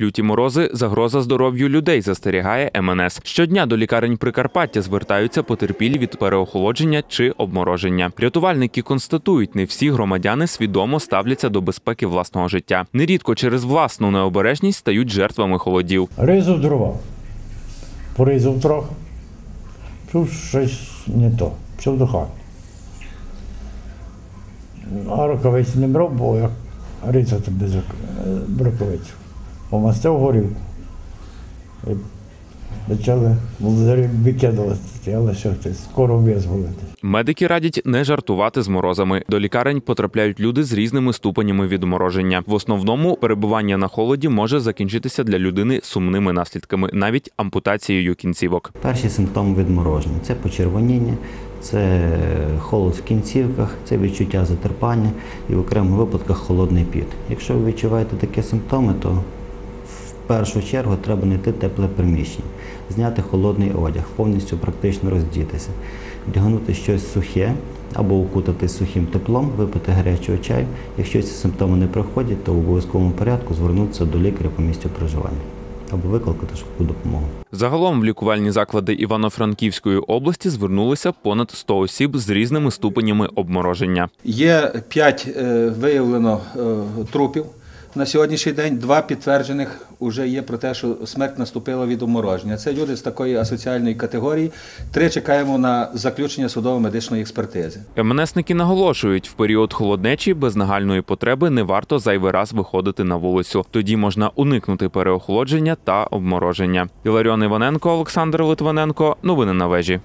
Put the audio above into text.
Люті морози загроза здоров'ю людей, застерігає МНС. Щодня до лікарень Прикарпаття звертаються потерпілі від переохолодження чи обмороження. Рятувальники констатують, не всі громадяни свідомо ставляться до безпеки власного життя. Нерідко через власну необережність стають жертвами холодів. Ризав дрова. Поризав трохи. Чув щось не то. Пішов до хати. А рукавиць не брав, бо як різати без е, рукавиць. Помастив горілку. І почали викидувати, але що хтось скоро визволити. Медики радять не жартувати з морозами. До лікарень потрапляють люди з різними ступенями відмороження. В основному перебування на холоді може закінчитися для людини сумними наслідками, навіть ампутацією кінцівок. Перші симптоми відмороження це почервоніння, це холод в кінцівках, це відчуття затерпання і в окремих випадках холодний піт. Якщо ви відчуваєте такі симптоми, то в першу чергу треба знайти тепле приміщення, зняти холодний одяг, повністю практично роздітися, вдягнути щось сухе або укутати сухим теплом, випити гарячого чаю. Якщо ці симптоми не проходять, то в обов'язковому порядку звернутися до лікаря по місцю проживання або викликати швидку допомогу. Загалом в лікувальні заклади Івано-Франківської області звернулися понад 100 осіб з різними ступенями обмороження. Є п'ять е, виявлено е, трупів на сьогоднішній день. Два підтверджених вже є про те, що смерть наступила від обмороження. Це люди з такої асоціальної категорії. Три чекаємо на заключення судово-медичної експертизи. МНСники наголошують, в період холоднечі без нагальної потреби не варто зайвий раз виходити на вулицю. Тоді можна уникнути переохолодження та обмороження. Іларіон Іваненко, Олександр Литвиненко. Новини на вежі.